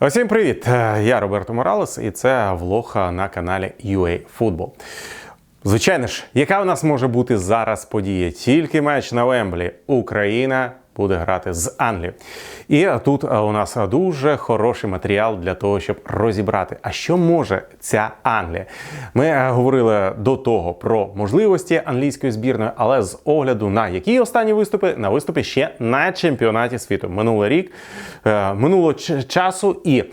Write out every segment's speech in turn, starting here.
Усім привіт! Е, Я Роберто Моралес, і це влог на каналі UA Football. Звичайно ж, яка у нас може бути зараз подія? Тільки матч на Вемблі. Україна буде грати з Англією. І тут у нас дуже хороший матеріал для того, щоб розібрати, а що може ця Англія. Ми е, говорили до того про можливості англійської збірної, але з огляду на які останні виступи на виступі ще на чемпіонаті світу. Минулий рік е, минуло часу і.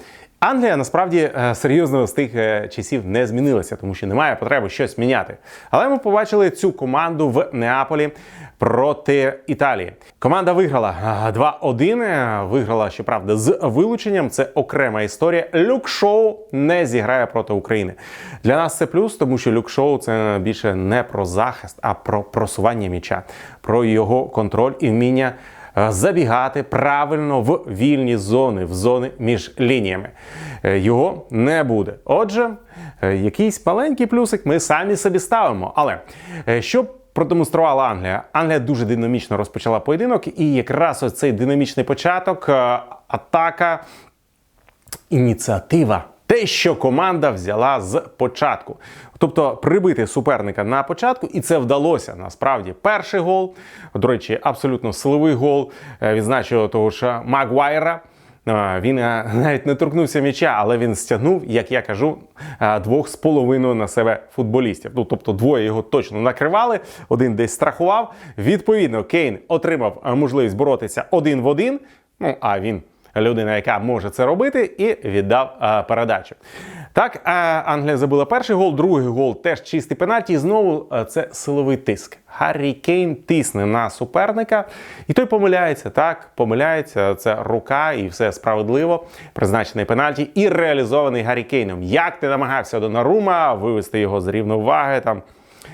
Англія насправді е, серйозно з тих е, часів не змінилася, тому що немає потреби щось міняти. Але ми побачили цю команду в Неаполі проти Італії. Команда виграла е, 2-1. е, Виграла, щоправда, з вилученням. Це окрема історія. Люк Шоу не зіграє проти України. Для нас це плюс, тому що Люк Шоу це більше не про захист, а про просування м'яча, про його контроль і вміння е, забігати правильно в вільні зони, в зони між лініями. Е, Його не буде. Отже, е, якийсь маленький плюсик ми самі собі ставимо. Але е, що продемонструвала Англія? Англія дуже динамічно розпочала поєдинок, і якраз ось цей динамічний початок, е, атака, ініціатива. Те, що команда взяла з початку. Тобто прибити суперника на початку, і це вдалося насправді. Перший гол, до речі, абсолютно силовий гол. Е, Відзначив того ж Магуайра. Він навіть не торкнувся м'яча, але він стягнув, як я кажу, двох з половиною на себе футболістів. Ну, тобто двоє його точно накривали, один десь страхував. Відповідно, Кейн отримав можливість боротися один в один. Ну а він людина, яка може це робити, і віддав е, передачу. Так, е, Англія забила перший гол, другий гол теж чистий пенальті. І знову е, це силовий тиск. Гаррі Кейн тисне на суперника, і той помиляється. Так, помиляється. Це рука, і все справедливо. Призначений пенальті і реалізований Гаррі Кейном. Як ти намагався Донарума вивести його з рівноваги там.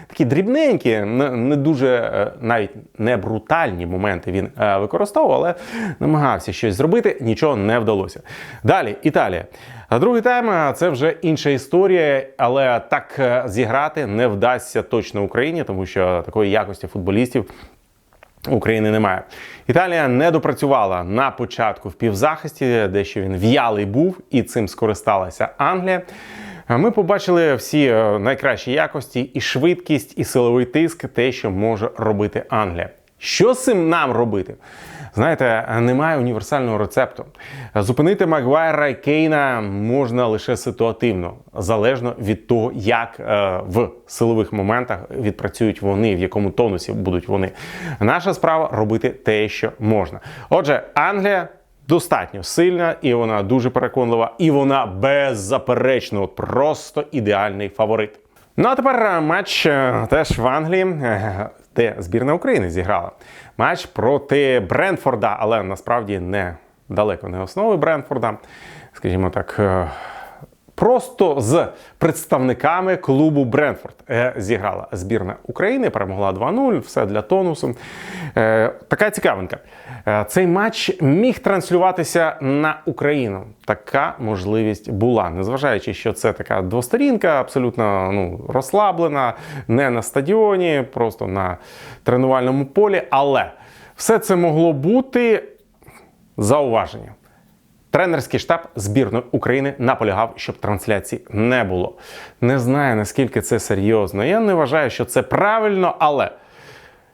Такі дрібненькі, не дуже е, навіть не брутальні моменти він е, використовував, але намагався щось зробити, нічого не вдалося. Далі Італія. А другий тайм е, це вже інша історія, але так зіграти не вдасться точно Україні, тому що такої якості футболістів України немає. Італія не допрацювала на початку в півзахисті, дещо він в'ялий був, і цим скористалася Англія. Ми побачили всі е, найкращі якості, і швидкість, і силовий тиск, те, що може робити Англія. Що з цим нам робити? Знаєте, немає універсального рецепту. Зупинити Магуайра і Кейна можна лише ситуативно, залежно від того, як е, в силових моментах відпрацюють вони, в якому тонусі будуть вони. Наша справа робити те, що можна. Отже, Англія достатньо сильна, і вона дуже переконлива, і вона беззаперечно, от просто ідеальний фаворит. Ну а тепер е, матч е, теж в Англії, де збірна України зіграла. Матч проти Бренфорда, але насправді не далеко не основи Бренфорда. Скажімо так, е, просто з представниками клубу Бренфорд е, зіграла збірна України, перемогла 2-0, все для тонусу. Е, Така цікавинка. Е, Цей матч міг транслюватися на Україну. Така можливість була, незважаючи, що це така двосторінка, абсолютно ну, розслаблена, не на стадіоні, просто на тренувальному полі. Але все це могло бути зауваження. Тренерський штаб збірної України наполягав, щоб трансляції не було. Не знаю наскільки це серйозно. Я не вважаю, що це правильно, але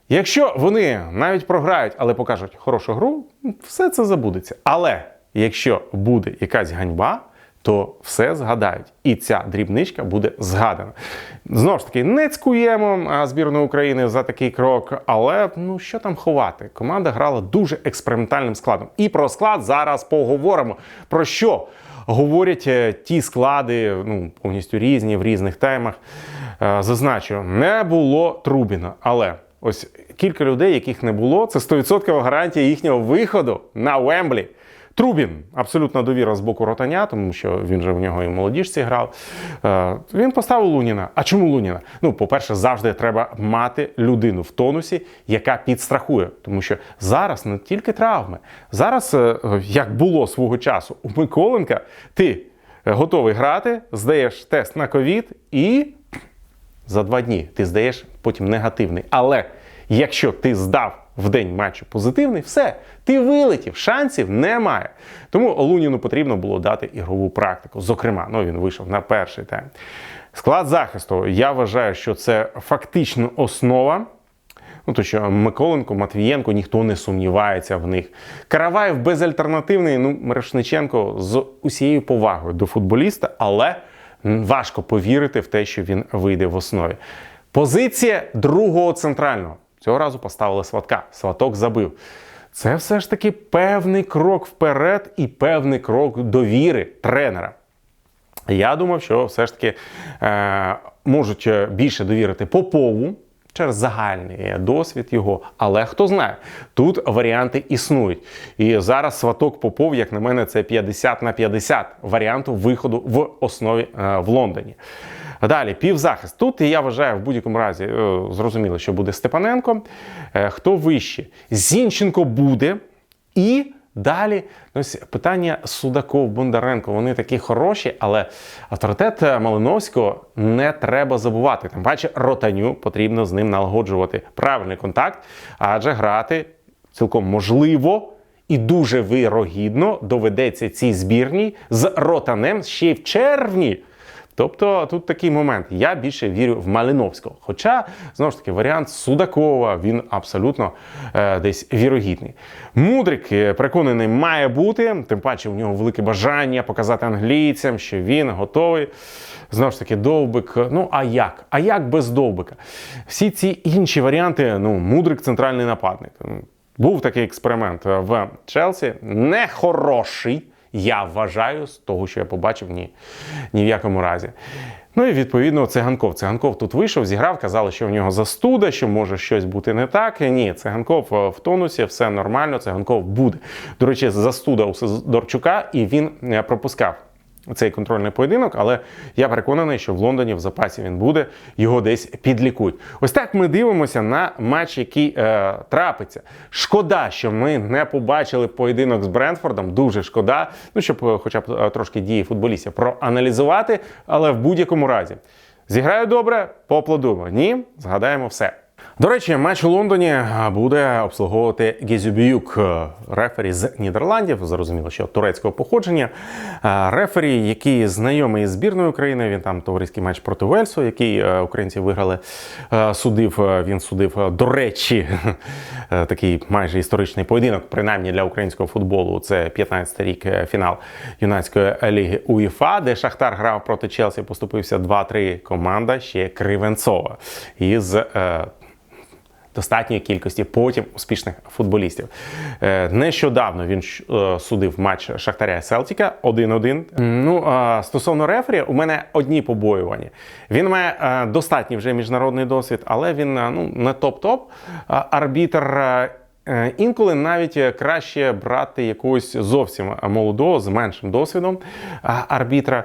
якщо вони навіть програють, але покажуть хорошу гру, все це забудеться. Але якщо буде якась ганьба, то все згадають. І ця дрібничка буде згадана. Знову ж таки, не цькуємо збірну України за такий крок, але ну що там ховати? Команда грала дуже експериментальним складом. І про склад зараз поговоримо. Про що говорять е, ті склади, ну повністю різні в різних темах. Е, Зазначу, не було Трубіна, але ось кілька людей, яких не було, це 100% гарантія їхнього виходу на Вемблі. Трубін абсолютна довіра з боку ротаня, тому що він же в нього і в молодіжці грав. Е, Він поставив Луніна. А чому Луніна? Ну, по-перше, завжди треба мати людину в тонусі, яка підстрахує. Тому що зараз не тільки травми. Зараз, е, як було свого часу у Миколенка, ти готовий грати, здаєш тест на ковід і за два дні ти здаєш потім негативний. Але якщо ти здав в день матчу позитивний, все, ти вилетів, шансів немає. Тому Луніну потрібно було дати ігрову практику. Зокрема, ну він вийшов на перший тайм. Склад захисту. Я вважаю, що це фактично основа. Ну, то що Миколенко, Матвієнко, ніхто не сумнівається в них. Караваєв безальтернативний, ну, Мирошниченко з усією повагою до футболіста, але важко повірити в те, що він вийде в основі. Позиція другого центрального. Цього разу поставили сватка. Сваток забив. Це все ж таки певний крок вперед і певний крок довіри тренера. Я думав, що все ж таки е, можуть більше довірити Попову через загальний досвід його. Але хто знає, тут варіанти існують. І зараз сваток Попов, як на мене, це 50 на 50 варіанту виходу в основі е, в Лондоні. Далі, півзахист. Тут я вважаю, в будь-якому разі е, зрозуміло, що буде Степаненко. Е, хто вище? Зінченко буде і. Далі ось питання Судаков, Бондаренко. Вони такі хороші, але авторитет Малиновського не треба забувати. Тим паче ротаню потрібно з ним налагоджувати правильний контакт, адже грати цілком можливо і дуже вирогідно доведеться цій збірній з ротанем ще й в червні. Тобто тут такий момент. Я більше вірю в Малиновського. Хоча, знову ж таки, варіант Судакова він абсолютно е, десь вірогідний. Мудрик, е, переконаний, має бути, тим паче у нього велике бажання показати англійцям, що він готовий. Знову ж таки, довбик. Ну, а як? А як без довбика? Всі ці інші варіанти, ну, мудрик центральний нападник. Був такий експеримент в Челсі. Нехороший. Я вважаю, з того, що я побачив, ні, ні в якому разі. Ну і відповідно циганков. Циганков тут вийшов, зіграв, казали, що в нього застуда, що може щось бути не так. Ні, циганков в тонусі, все нормально, циганков буде. До речі, застуда у Сидорчука, і він пропускав цей контрольний поєдинок, але я переконаний, що в Лондоні в запасі він буде, його десь підлікують. Ось так ми дивимося на матч, який е, трапиться. Шкода, що ми не побачили поєдинок з Брентфордом. Дуже шкода. Ну щоб, е, хоча б е, трошки дії футболістів проаналізувати, але в будь-якому разі зіграю добре, поаплодуємо. Ні, згадаємо все. До речі, матч у Лондоні буде обслуговувати Гезюбіюк, рефері з Нідерландів. Зрозуміло, що турецького походження. Рефері, який знайомий з збірною України. Він там товариський матч проти Вельсу, який українці виграли. Судив. Він судив, до речі, такий майже історичний поєдинок, принаймні для українського футболу. Це 15-й рік фінал юнацької ліги УЄФА, де Шахтар грав проти Челсі. Поступився 2-3 команда ще Кривенцова із достатньої кількості потім успішних футболістів. Е, нещодавно він е, судив матч Шахтаря Селтіка 1-1. Ну стосовно рефері, у мене одні побоювання. Він має е, достатній вже міжнародний досвід, але він ну не топ-топ. Арбітр інколи навіть е, краще брати якогось зовсім молодого з меншим досвідом арбітра.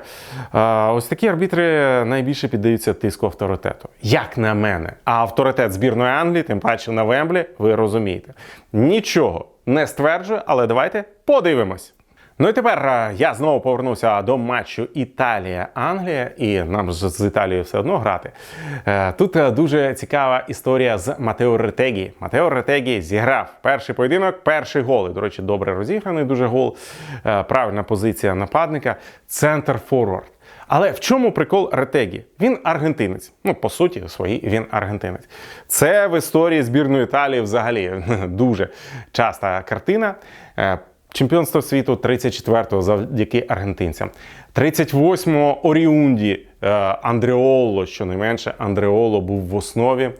Ось такі арбітри найбільше піддаються тиску авторитету. Як на мене, а авторитет збірної Англії, тим паче на Вемблі, ви розумієте. Нічого не стверджую, але давайте подивимось. Ну і тепер е, я знову повернувся до матчу Італія-Англія, і нам ж з Італією все одно грати. Е, тут е, дуже цікава історія з Матео Ретегі. Матео Ретегі зіграв перший поєдинок, перший гол. І, До речі, добре розіграний дуже гол. Правильна позиція нападника, центр форвард. Але в чому прикол Ретегі? Він аргентинець. Ну, по суті, своїй він аргентинець. Це в історії збірної Італії взагалі дуже часта картина. Чемпіонство світу 34-го завдяки аргентинцям. 38-го Оріунді е, Андреоло, що не менше, Андреоло був в основі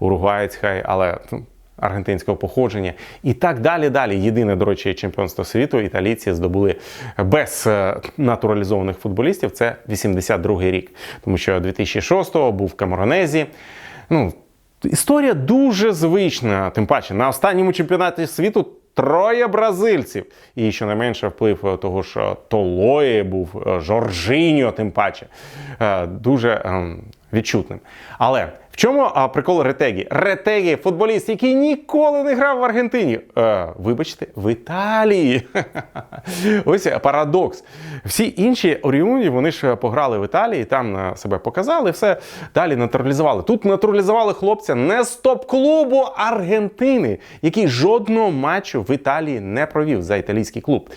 уругуаєць хай, але ну, аргентинського походження. І так далі. Далі. Єдине, до речі, чемпіонство світу італійці здобули без е, натуралізованих футболістів. Це 82-й рік. Тому що 2006-го був в Камеронезі. Ну, Історія дуже звична, тим паче на останньому чемпіонаті світу троє бразильців. І що не менше вплив того ж Толої був Жоржиньо, тим паче дуже ем, відчутним. Але В чому а, прикол Ретегі? Ретегі футболіст, який ніколи не грав в Аргентині. Е, вибачте, в Італії. Ось парадокс. Всі інші оріуні вони ж пограли в Італії, там е, себе показали, все далі натуралізували. Тут натуралізували хлопця не з топ-клубу Аргентини, який жодного матчу в Італії не провів за італійський клуб.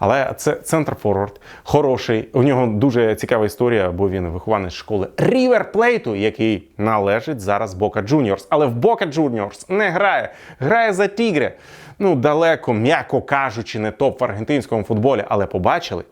Але це центр форвард, хороший. У нього дуже цікава історія, бо він вихованець школи Рівер Плейту, який належить зараз Бока Джуніорс. Але в Бока Джуніорс не грає, грає за Тігре. Ну, далеко, м'яко кажучи, не топ в аргентинському футболі, але побачили.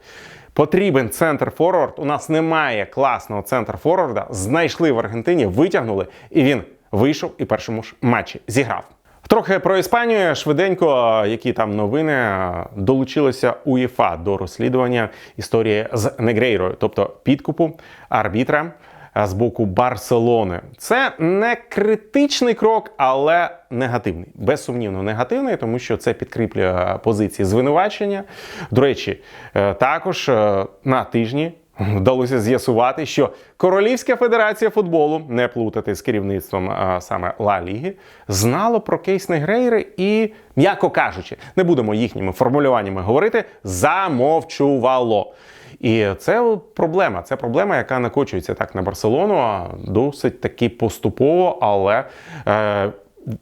Потрібен центр форвард. У нас немає класного центр форварда. Знайшли в Аргентині, витягнули, і він вийшов і першому ж матчі зіграв. Трохи про Іспанію швиденько, які там новини долучилося УЄФА до розслідування історії з Негрейрою, тобто підкупу арбітра з боку Барселони. Це не критичний крок, але негативний. Безсумнівно негативний, тому що це підкріплює позиції звинувачення. До речі, е, також е, на тижні. Вдалося з'ясувати, що Королівська федерація футболу, не плутати з керівництвом а, саме Ла Ліги, знало про кейс Негрейри і, м'яко кажучи, не будемо їхніми формулюваннями говорити, замовчувало. І це проблема. Це проблема, яка накочується так на Барселону, а досить таки поступово, але. Е,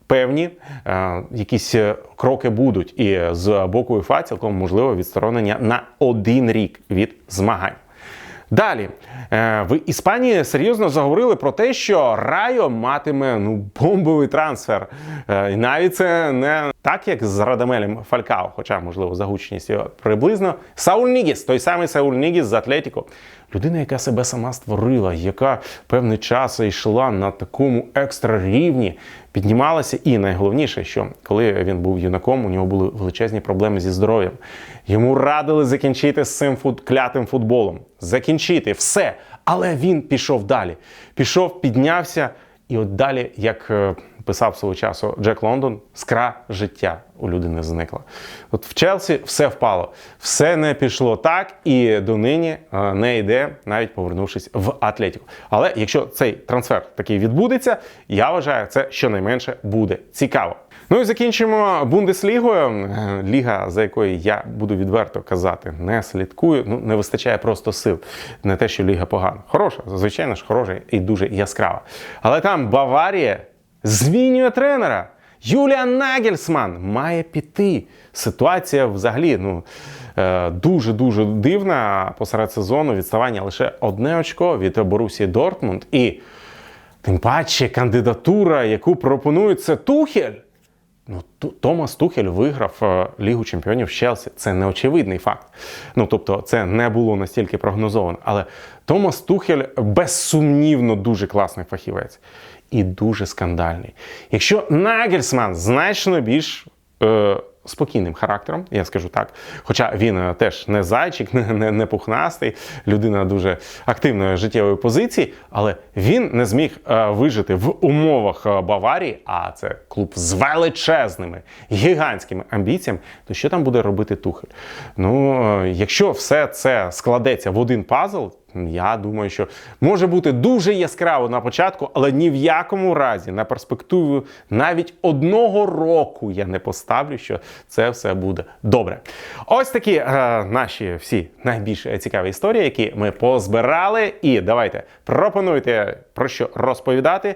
Певні е, якісь кроки будуть, і з боку УЄФА цілком можливо відсторонення на один рік від змагань. Далі е, в Іспанії серйозно заговорили про те, що Райо матиме ну бомбовий трансфер. Е, і навіть це не так, як з Радамелем Фалькао, хоча, можливо, за гучність його приблизно. Сауль Нігіс, той самий Сауль Нігіс з Атлетіко. Людина, яка себе сама створила, яка певний час йшла на такому екстра рівні, піднімалася. І найголовніше, що коли він був юнаком, у нього були величезні проблеми зі здоров'ям. Йому радили закінчити з цим фут... клятим футболом. Закінчити все. Але він пішов далі. Пішов, піднявся, і от далі, як е, писав свого часу Джек Лондон, скра життя у людини зникла. От в Челсі все впало, все не пішло так, і донині е, не йде, навіть повернувшись в Атлетіку. Але якщо цей трансфер такий відбудеться, я вважаю, це щонайменше буде цікаво. Ну і закінчимо Бундеслігою. Е, ліга, за якою я буду відверто казати, не слідкую. Ну не вистачає просто сил. Не те, що ліга погана. Хороша, звичайно ж, хороша і дуже яскрава. Але там Баварія змінює тренера. Юліан Нагельсман має піти. Ситуація взагалі ну дуже дуже дивна посеред сезону. Відставання лише одне очко від Борусі Дортмунд. І тим паче кандидатура, яку пропонує це Тухель. Ну, Томас Тухель виграв е, Лігу чемпіонів Челсі. Це неочевидний факт. Ну тобто, це не було настільки прогнозовано. Але Томас Тухель безсумнівно дуже класний фахівець і дуже скандальний. Якщо Нагельсман значно більш. Е, спокійним характером, я скажу так. Хоча він е, теж не зайчик, не, не, не пухнастий, людина дуже активної життєвої позиції, але він не зміг е, вижити в умовах е, Баварії, а це клуб з величезними гігантськими амбіціями. То що там буде робити Тухель? Ну, е, якщо все це складеться в один пазл. Я думаю, що може бути дуже яскраво на початку, але ні в якому разі на перспективу навіть одного року я не поставлю, що це все буде добре. Ось такі е, наші всі найбільш цікаві історії, які ми позбирали. І давайте пропонуйте про що розповідати. Е,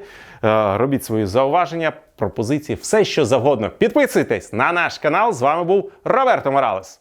робіть свої зауваження, пропозиції, все що завгодно. Підписуйтесь на наш канал. З вами був Роберто Моралес.